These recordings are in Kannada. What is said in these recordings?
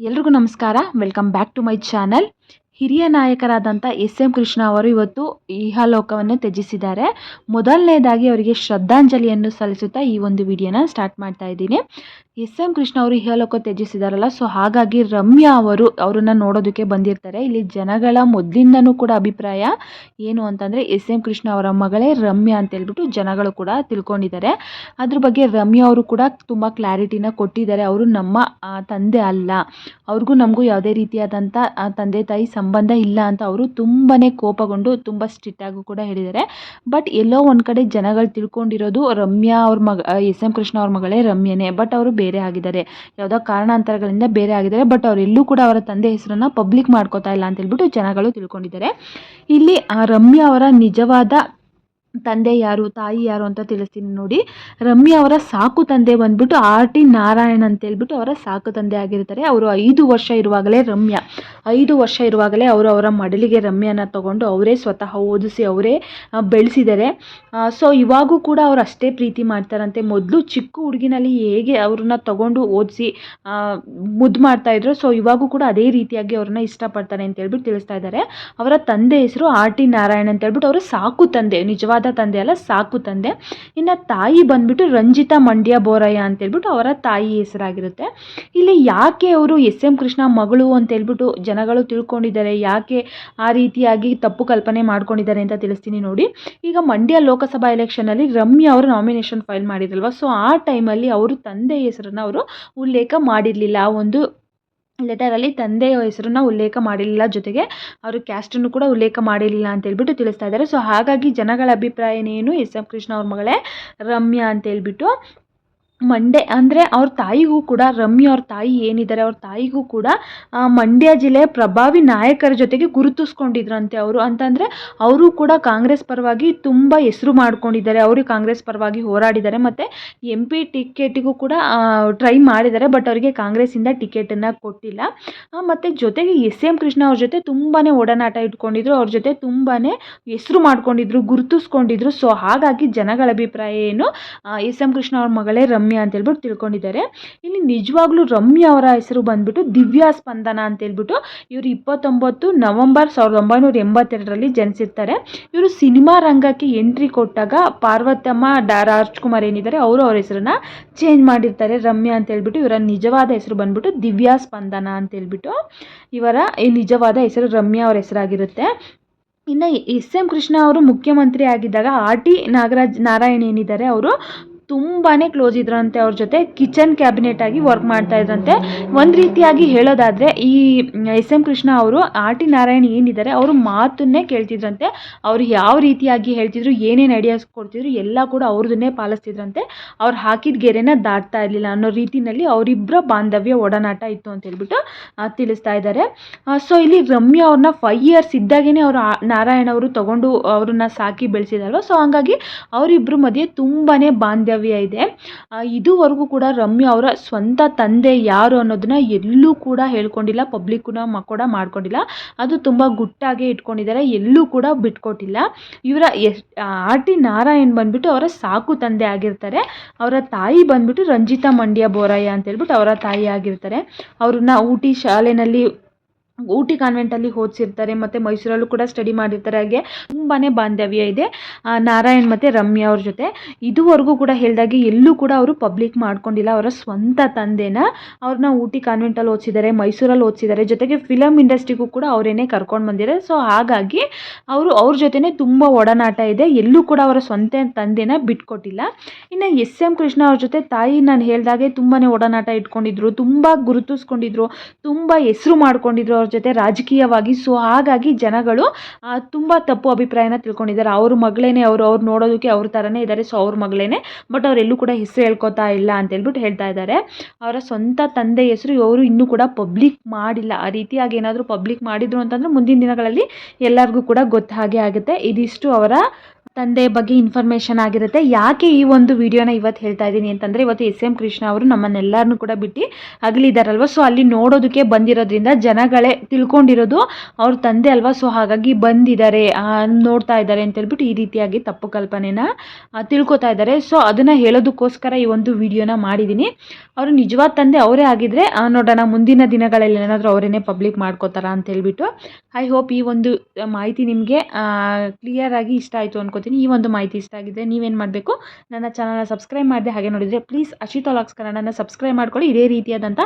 ಎಲ್ರಿಗೂ ನಮಸ್ಕಾರ. Welcome back to my channel ಹಿರಿಯ ನಾಯಕರಾದಂಥ ಎಸ್ ಎಂ ಕೃಷ್ಣ ಅವರು ಇವತ್ತು ಇಹಲೋಕವನ್ನು ತ್ಯಜಿಸಿದ್ದಾರೆ. ಮೊದಲನೇದಾಗಿ ಅವರಿಗೆ ಶ್ರದ್ಧಾಂಜಲಿಯನ್ನು ಸಲ್ಲಿಸುತ್ತಾ ಈ ಒಂದು ವಿಡಿಯೋನ ಸ್ಟಾರ್ಟ್ ಮಾಡ್ತಾ ಇದ್ದೀನಿ. ಎಸ್ ಎಂ ಕೃಷ್ಣ ಅವರು ಇಹಲೋಕ ತ್ಯಜಿಸಿದಾರಲ್ಲ, ಸೊ ಹಾಗಾಗಿ ರಮ್ಯಾ ಅವರು ಅವರನ್ನು ನೋಡೋದಕ್ಕೆ ಬಂದಿರ್ತಾರೆ. ಇಲ್ಲಿ ಜನಗಳ ಮೊದಲಿಂದನೂ ಕೂಡ ಅಭಿಪ್ರಾಯ ಏನು ಅಂತಂದರೆ, ಎಸ್ ಎಂ ಕೃಷ್ಣ ಅವರ ಮಗಳೇ ರಮ್ಯಾ ಅಂತ ಹೇಳ್ಬಿಟ್ಟು ಜನಗಳು ಕೂಡ ತಿಳ್ಕೊಂಡಿದ್ದಾರೆ. ಅದ್ರ ಬಗ್ಗೆ ರಮ್ಯಾ ಅವರು ಕೂಡ ತುಂಬ ಕ್ಲಾರಿಟಿನ ಕೊಟ್ಟಿದ್ದಾರೆ. ಅವರು ನಮ್ಮ ತಂದೆ ಅಲ್ಲ. ಅವ್ರಿಗೂ ನಮಗೂ ಯಾವುದೇ ರೀತಿಯಾದಂಥ ತಂದೆ ತಾಯಿ ಸಂಬಂಧ ಇಲ್ಲ ಅಂತ ಅವರು ತುಂಬಾ ಕೋಪಗೊಂಡು ತುಂಬ ಸ್ಟ್ರಿಕ್ಟಾಗೂ ಕೂಡ ಹೇಳಿದ್ದಾರೆ. ಬಟ್ ಎಲ್ಲೋ ಒಂದು ಕಡೆ ಜನಗಳು ತಿಳ್ಕೊಂಡಿರೋದು ರಮ್ಯಾ ಅವ್ರ ಮಗ ಎಸ್ ಎಂ ಕೃಷ್ಣ ಅವ್ರ ಮಗಳೇ ರಮ್ಯನೇ. ಬಟ್ ಅವರು ಬೇರೆ ಆಗಿದ್ದಾರೆ. ಯಾವುದೋ ಕಾರಣಾಂತರಗಳಿಂದ ಬೇರೆ ಆಗಿದ್ದಾರೆ. ಬಟ್ ಅವರೆಲ್ಲೂ ಕೂಡ ಅವರ ತಂದೆ ಹೆಸರನ್ನು ಪಬ್ಲಿಕ್ ಮಾಡ್ಕೋತಾ ಇಲ್ಲ ಅಂತ ಹೇಳ್ಬಿಟ್ಟು ಜನಗಳು ತಿಳ್ಕೊಂಡಿದ್ದಾರೆ. ಇಲ್ಲಿ ರಮ್ಯಾ ಅವರ ನಿಜವಾದ ತಂದೆ ಯಾರು, ತಾಯಿ ಯಾರು ಅಂತ ತಿಳಿಸ್ತೀನಿ ನೋಡಿ. ರಮ್ಯ ಅವರ ಸಾಕು ತಂದೆ ಬಂದ್ಬಿಟ್ಟು ಆರ್ ಟಿ ನಾರಾಯಣ್ ಅಂತ ಹೇಳ್ಬಿಟ್ಟು ಅವರ ಸಾಕು ತಂದೆ ಆಗಿರ್ತಾರೆ. ಅವರು ಐದು ವರ್ಷ ಇರುವಾಗಲೇ ರಮ್ಯ. ಐದು ವರ್ಷ ಇರುವಾಗಲೇ ಅವರು ಅವರ ಮಡಲಿಗೆ ರಮ್ಯನ ತಗೊಂಡು ಅವರೇ ಸ್ವತಃ ಓದಿಸಿ ಅವರೇ ಬೆಳೆಸಿದ್ದಾರೆ. ಸೊ ಇವಾಗೂ ಕೂಡ ಅವರು ಅಷ್ಟೇ ಪ್ರೀತಿ ಮಾಡ್ತಾರಂತೆ. ಮೊದಲು ಚಿಕ್ಕ ಹುಡುಗಿನಲ್ಲಿ ಹೇಗೆ ಅವ್ರನ್ನ ತಗೊಂಡು ಓದಿಸಿ ಮುದ್ದು ಮಾಡ್ತಾ ಇದ್ರು, ಸೊ ಇವಾಗೂ ಕೂಡ ಅದೇ ರೀತಿಯಾಗಿ ಅವ್ರನ್ನ ಇಷ್ಟಪಡ್ತಾರೆ ಅಂತ ಹೇಳ್ಬಿಟ್ಟು ತಿಳಿಸ್ತಾ ಇದ್ದಾರೆ. ಅವರ ತಂದೆ ಹೆಸರು ಆರ್ ಟಿ ನಾರಾಯಣ್ ಅಂತ ಹೇಳ್ಬಿಟ್ಟು ಅವರು ಸಾಕು ತಂದೆ. ನಿಜವಾದ ತಂದೆ ಅಲ್ಲ, ಸಾಕು ತಂದೆ. ಇನ್ನು ತಾಯಿ ಬಂದ್ಬಿಟ್ಟು ರಂಜಿತಾ ಮಂಡ್ಯ ಬೋರಯ್ಯ ಅಂತ ಹೇಳ್ಬಿಟ್ಟು ಅವರ ತಾಯಿ ಹೆಸರಾಗಿರುತ್ತೆ. ಇಲ್ಲಿ ಯಾಕೆ ಅವರು ಎಸ್ ಎಂ ಕೃಷ್ಣ ಮಗಳು ಅಂತ ಹೇಳ್ಬಿಟ್ಟು ಜನಗಳು ತಿಳ್ಕೊಂಡಿದ್ದಾರೆ, ಯಾಕೆ ಆ ರೀತಿಯಾಗಿ ತಪ್ಪು ಕಲ್ಪನೆ ಮಾಡ್ಕೊಂಡಿದ್ದಾರೆ ಅಂತ ತಿಳಿಸ್ತೀನಿ ನೋಡಿ. ಈಗ ಮಂಡ್ಯ ಲೋಕಸಭಾ ಎಲೆಕ್ಷನಲ್ಲಿ ರಮ್ಯಾ ಅವರು ನಾಮಿನೇಷನ್ ಫೈಲ್ ಮಾಡಿದ್ರಲ್ವ? ಸೊ ಆ ಟೈಮಲ್ಲಿ ಅವರು ತಂದೆ ಹೆಸರನ್ನ ಅವರು ಉಲ್ಲೇಖ ಮಾಡಿರಲಿಲ್ಲ. ಆ ಒಂದು ಲೆಟರಲ್ಲಿ ತಂದೆಯ ಹೆಸರನ್ನ ಉಲ್ಲೇಖ ಮಾಡಿಲ್ಲ ಜೊತೆಗೆ ಅವರು ಕ್ಯಾಸ್ಟನ್ನು ಕೂಡ ಉಲ್ಲೇಖ ಮಾಡಿಲ್ಲ ಅಂತ ಹೇಳ್ಬಿಟ್ಟು ತಿಳಿಸ್ತಾ ಇದ್ದಾರೆ. ಸೊ ಹಾಗಾಗಿ ಜನಗಳ ಅಭಿಪ್ರಾಯನೇನು ಎಸ್. ಎಂ. ಕೃಷ್ಣ ಅವ್ರ ಮಗಳೇ ರಮ್ಯಾ ಅಂತ ಹೇಳ್ಬಿಟ್ಟು ಮಂಡ್ಯ ಅಂದರೆ ಅವ್ರ ತಾಯಿಗೂ ಕೂಡ, ರಮ್ಯ ಅವ್ರ ತಾಯಿ ಏನಿದ್ದಾರೆ ಅವ್ರ ತಾಯಿಗೂ ಕೂಡ ಮಂಡ್ಯ ಜಿಲ್ಲೆಯ ಪ್ರಭಾವಿ ನಾಯಕರ ಜೊತೆಗೆ ಗುರುತಿಸ್ಕೊಂಡಿದ್ರಂತೆ ಅವರು. ಅಂತಂದರೆ ಅವರು ಕೂಡ ಕಾಂಗ್ರೆಸ್ ಪರವಾಗಿ ತುಂಬ ಹೆಸರು ಮಾಡ್ಕೊಂಡಿದ್ದಾರೆ. ಅವರು ಕಾಂಗ್ರೆಸ್ ಪರವಾಗಿ ಹೋರಾಡಿದ್ದಾರೆ. ಮತ್ತು ಎಂ ಪಿ ಟಿಕೆಟಿಗೂ ಕೂಡ ಟ್ರೈ ಮಾಡಿದ್ದಾರೆ ಬಟ್ ಅವರಿಗೆ ಕಾಂಗ್ರೆಸ್ಸಿಂದ ಟಿಕೆಟನ್ನು ಕೊಟ್ಟಿಲ್ಲ. ಮತ್ತು ಜೊತೆಗೆ ಎಸ್ ಎಂ ಕೃಷ್ಣ ಅವ್ರ ಜೊತೆ ತುಂಬಾ ಒಡನಾಟ ಇಟ್ಕೊಂಡಿದ್ರು. ಅವ್ರ ಜೊತೆ ತುಂಬಾ ಹೆಸರು ಮಾಡ್ಕೊಂಡಿದ್ರು, ಗುರುತಿಸ್ಕೊಂಡಿದ್ರು. ಸೊ ಹಾಗಾಗಿ ಜನಗಳ ಅಭಿಪ್ರಾಯ ಏನು? ಎಸ್ ಎಂ ಕೃಷ್ಣ ಅವ್ರ ಮಗಳೇ ರಮ್ಯಾ ಅಂತ ಹೇಳ್ಬಿಟ್ಟು ತಿಳ್ಕೊಂಡಿದ್ದಾರೆ. ಇಲ್ಲಿ ನಿಜವಾಗ್ಲೂ ರಮ್ಯಾ ಅವರ ಹೆಸರು ಬಂದ್ಬಿಟ್ಟು ದಿವ್ಯಾ ಸ್ಪಂದನ ಅಂತ ಹೇಳ್ಬಿಟ್ಟು ಇವರು ಇಪ್ಪತ್ತೊಂಬತ್ತು ನವಂಬರ್ ಸಾವಿರದ ಒಂಬೈನೂರ ಎಂಬತ್ತೆರಡರಲ್ಲಿ ಜನಿಸಿರ್ತಾರೆ. ಇವರು ಸಿನಿಮಾ ರಂಗಕ್ಕೆ ಎಂಟ್ರಿ ಕೊಟ್ಟಾಗ ಪಾರ್ವತಮ್ಮ ಡ ರಾಜ್ಕುಮಾರ್ ಏನಿದ್ದಾರೆ ಅವರು ಅವ್ರ ಹೆಸರನ್ನ ಚೇಂಜ್ ಮಾಡಿರ್ತಾರೆ ರಮ್ಯಾ ಅಂತ ಹೇಳ್ಬಿಟ್ಟು ಇವರ ನಿಜವಾದ ಹೆಸರು ಬಂದ್ಬಿಟ್ಟು ದಿವ್ಯಾ ಸ್ಪಂದನ ಅಂತ ಹೇಳ್ಬಿಟ್ಟು ಇವರ ನಿಜವಾದ ಹೆಸರು ರಮ್ಯಾ ಅವರ ಹೆಸರಾಗಿರುತ್ತೆ. ಇನ್ನು ಎಸ್ ಎಂ ಕೃಷ್ಣ ಅವರು ಮುಖ್ಯಮಂತ್ರಿ ಆಗಿದ್ದಾಗ ಆರ್ ಟಿ ನಾಗರಾಜ್ ನಾರಾಯಣ್ ಏನಿದ್ದಾರೆ ಅವರು ತುಂಬಾ ಕ್ಲೋಸ್ ಇದ್ರಂತೆ ಅವ್ರ ಜೊತೆ. ಕಿಚನ್ ಕ್ಯಾಬಿನೆಟ್ ಆಗಿ ವರ್ಕ್ ಮಾಡ್ತಾ ಇದ್ರಂತೆ. ಒಂದು ರೀತಿಯಾಗಿ ಹೇಳೋದಾದರೆ ಈ ಎಸ್ ಎಂ ಕೃಷ್ಣ ಅವರು, ಆರ್ ಟಿ ನಾರಾಯಣ್ ಏನಿದ್ದಾರೆ ಅವರು ಮಾತನ್ನೇ ಕೇಳ್ತಿದ್ರಂತೆ. ಅವ್ರು ಯಾವ ರೀತಿಯಾಗಿ ಹೇಳ್ತಿದ್ರು, ಏನೇನು ಐಡಿಯಾಸ್ ಕೊಡ್ತಿದ್ರು, ಎಲ್ಲ ಕೂಡ ಅವ್ರದನ್ನೇ ಪಾಲಿಸ್ತಿದ್ರಂತೆ. ಅವ್ರು ಹಾಕಿದ ಗೆರೆನ ದಾಟ್ತಾ ಇರಲಿಲ್ಲ ಅನ್ನೋ ರೀತಿಯಲ್ಲಿ ಅವರಿಬ್ಬರ ಬಾಂಧವ್ಯ ಒಡನಾಟ ಇತ್ತು ಅಂತ ಹೇಳ್ಬಿಟ್ಟು ತಿಳಿಸ್ತಾ ಇದ್ದಾರೆ ಸೊ ಇಲ್ಲಿ ರಮ್ಯಾ ಅವ್ರನ್ನ ಫೈವ್ ಇಯರ್ಸ್ ಇದ್ದಾಗೇನೆ ಅವರು ನಾರಾಯಣ ಅವರು ತಗೊಂಡು ಅವ್ರನ್ನ ಸಾಕಿ ಬೆಳೆಸಿದಲ್ವ? ಸೊ ಹಂಗಾಗಿ ಅವರಿಬ್ಬರು ಮಧ್ಯೆ ತುಂಬಾ ಬಾಂಧವ್ಯ ಇದೆ. ಆ, ಇದುವರೆಗೂ ಕೂಡ ರಮ್ಯ ಅವರ ಸ್ವಂತ ತಂದೆ ಯಾರು ಅನ್ನೋದನ್ನ ಎಲ್ಲೂ ಕೂಡ ಹೇಳ್ಕೊಂಡಿಲ್ಲ ಪಬ್ಲಿಕ್ ಕೂಡ ಮಾಡ್ಕೊಂಡಿಲ್ಲ. ಅದು ತುಂಬ ಗುಟ್ಟಾಗೆ ಇಟ್ಕೊಂಡಿದ್ದಾರೆ ಎಲ್ಲೂ ಕೂಡ ಬಿಟ್ಕೊಟ್ಟಿಲ್ಲ. ಇವರ ಎಸ್ ಆರ್ ಟಿ ನಾರಾಯಣ್ ಬಂದ್ಬಿಟ್ಟು ಅವರ ಸಾಕು ತಂದೆ ಆಗಿರ್ತಾರೆ. ಅವರ ತಾಯಿ ಬಂದ್ಬಿಟ್ಟು ರಂಜಿತಾ ಮಂಡ್ಯ ಬೋರಯ್ಯ ಅಂತ ಹೇಳ್ಬಿಟ್ಟು ಅವರ ತಾಯಿ ಆಗಿರ್ತಾರೆ. ಅವ್ರನ್ನ ಊಟಿ ಶಾಲೆನಲ್ಲಿ ಊಟಿ ಕಾನ್ವೆಂಟಲ್ಲಿ ಓದಿಸಿರ್ತಾರೆ ಮತ್ತು ಮೈಸೂರಲ್ಲೂ ಕೂಡ ಸ್ಟಡಿ ಮಾಡಿರ್ತಾರೆ. ಹಾಗೆ ತುಂಬಾ ಬಾಂಧವ್ಯ ಇದೆ. ನಾರಾಯಣ್ ಮತ್ತು ರಮ್ಯಾ ಅವ್ರ ಜೊತೆ. ಇದುವರೆಗೂ ಕೂಡ ಹೇಳಿದಾಗೆ ಎಲ್ಲೂ ಕೂಡ ಅವರು ಪಬ್ಲಿಕ್ ಮಾಡ್ಕೊಂಡಿಲ್ಲ. ಅವರ ಸ್ವಂತ ತಂದೆನ ಅವ್ರನ್ನ ಊಟಿ ಕಾನ್ವೆಂಟಲ್ಲಿ ಓದಿಸಿದ್ದಾರೆ ಮೈಸೂರಲ್ಲಿ ಓದಿಸಿದ್ದಾರೆ ಜೊತೆಗೆ ಫಿಲಮ್ ಇಂಡಸ್ಟ್ರಿಗೂ ಕೂಡ ಅವರೇನೆ ಕರ್ಕೊಂಡು ಬಂದಿದ್ದಾರೆ. ಸೊ ಹಾಗಾಗಿ ಅವರು ಅವ್ರ ಜೊತೆನೇ ತುಂಬ ಒಡನಾಟ ಇದೆ. ಎಲ್ಲೂ ಕೂಡ ಅವರ ಸ್ವಂತ ತಂದೆನ ಬಿಟ್ಕೊಟ್ಟಿಲ್ಲ. ಇನ್ನು ಎಸ್ ಎಂ ಕೃಷ್ಣ ಅವ್ರ ಜೊತೆ ತಾಯಿ ನಾನು ಹೇಳಿದಾಗೆ ತುಂಬಾ ಒಡನಾಟ ಇಟ್ಕೊಂಡಿದ್ರು, ತುಂಬ ಗುರುತಿಸ್ಕೊಂಡಿದ್ರು, ತುಂಬ ಹೆಸರು ಮಾಡ್ಕೊಂಡಿದ್ರು ಅವ್ರ ಜೊತೆ ರಾಜಕೀಯವಾಗಿ. ಸೊ ಹಾಗಾಗಿ ಜನಗಳು ತುಂಬ ತಪ್ಪು ಅಭಿಪ್ರಾಯನ ತಿಳ್ಕೊಂಡಿದ್ದಾರೆ. ಅವ್ರ ಮಗಳೇನೆ ಅವರು, ಅವ್ರು ನೋಡೋದಕ್ಕೆ ಅವ್ರ ಥರನೇ ಇದ್ದಾರೆ ಸೊ ಅವ್ರ ಮಗಳೇನೆ. ಬಟ್ ಅವರೆಲ್ಲೂ ಕೂಡ ಹೆಸರು ಹೇಳ್ಕೊತಾ ಇಲ್ಲ ಅಂತ ಹೇಳ್ಬಿಟ್ಟು ಹೇಳ್ತಾ ಇದ್ದಾರೆ. ಅವರ ಸ್ವಂತ ತಂದೆ ಹೆಸರು ಇವರು ಇನ್ನೂ ಕೂಡ ಪಬ್ಲಿಕ್ ಮಾಡಿಲ್ಲ. ಆ ರೀತಿಯಾಗಿ ಏನಾದರೂ ಪಬ್ಲಿಕ್ ಮಾಡಿದ್ರು ಅಂತಂದರೆ ಮುಂದಿನ ದಿನಗಳಲ್ಲಿ ಎಲ್ಲರಿಗೂ ಕೂಡ ಗೊತ್ತಾಗೇ ಆಗುತ್ತೆ. ಇದಿಷ್ಟು ಅವರ ತಂದೆ ಬಗ್ಗೆ ಇನ್ಫಾರ್ಮೇಷನ್ ಆಗಿರುತ್ತೆ. ಯಾಕೆ ಈ ಒಂದು ವಿಡಿಯೋನ ಇವತ್ತು ಹೇಳ್ತಾ ಇದ್ದೀನಿ ಅಂತಂದರೆ ಇವತ್ತು ಎಸ್ ಎಂ ಕೃಷ್ಣ ಅವರು ನಮ್ಮನ್ನೆಲ್ಲರನ್ನೂ ಕೂಡ ಬಿಟ್ಟು ಅಗಲಿದಾರಲ್ವ? ಸೊ ಅಲ್ಲಿ ನೋಡೋದಕ್ಕೆ ಬಂದಿರೋದ್ರಿಂದ ಜನಗಳೇ ತಿಳ್ಕೊಂಡಿರೋದು ಅವ್ರ ತಂದೆ ಅಲ್ವಾ? ಸೊ ಹಾಗಾಗಿ ಬಂದಿದ್ದಾರೆ ನೋಡ್ತಾ ಇದ್ದಾರೆ ಅಂತ ಹೇಳ್ಬಿಟ್ಟು ಈ ರೀತಿಯಾಗಿ ತಪ್ಪು ಕಲ್ಪನೆನ ತಿಳ್ಕೊತಾ ಇದ್ದಾರೆ. ಸೊ ಅದನ್ನು ಹೇಳೋದಕ್ಕೋಸ್ಕರ ಈ ಒಂದು ವಿಡಿಯೋನ ಮಾಡಿದ್ದೀನಿ. ಅವರು ನಿಜವಾದ ತಂದೆ ಅವರೇ ಆಗಿದ್ರೆ ಆ, ನೋಡೋಣ ಮುಂದಿನ ದಿನಗಳಲ್ಲಿ ಏನಾದರೂ ಅವರೇನೇ ಪಬ್ಲಿಕ್ ಮಾಡ್ಕೋತಾರ ಅಂತ ಹೇಳ್ಬಿಟ್ಟು. ಐ ಹೋಪ್ ಈ ಒಂದು ಮಾಹಿತಿ ನಿಮಗೆ ಕ್ಲಿಯರ್ ಆಗಿ ಇಷ್ಟ ಆಯಿತು ಅನ್ಕೋತೀನಿ ಈ ಒಂದು ಮಾಹಿತಿ ಇಷ್ಟ ಆಗಿದೆ ನೀವೇನು ಮಾಡಬೇಕು? ನನ್ನ ಚಾನಲ್ನ ಸಬ್ಸ್ಕ್ರೈಬ್ ಮಾಡಿದೆ ಹಾಗೆ ನೋಡಿದರೆ ಪ್ಲೀಸ್ ಅಶಿತಾ ಲಾಕ್ಸ್ ಕನ್ನಡನ ಸಬ್ಸ್ಕ್ರೈಬ್ ಮಾಡ್ಕೊಳ್ಳಿ. ಇದೇ ರೀತಿಯಾದಂಥ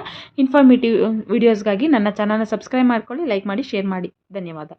ಇನ್ಫಾರ್ಮೇಟಿವ್ ವಿಡಿಯೋಸ್ಗಾಗಿ ನನ್ನ ಚಾನಲ್ನ ಸಬ್ಸ್ಕ್ರೈಬ್ ಮಾಡ್ಕೊಳ್ಳಿ ಲೈಕ್ ಮಾಡಿ ಶೇರ್ ಮಾಡಿ. ಧನ್ಯವಾದ.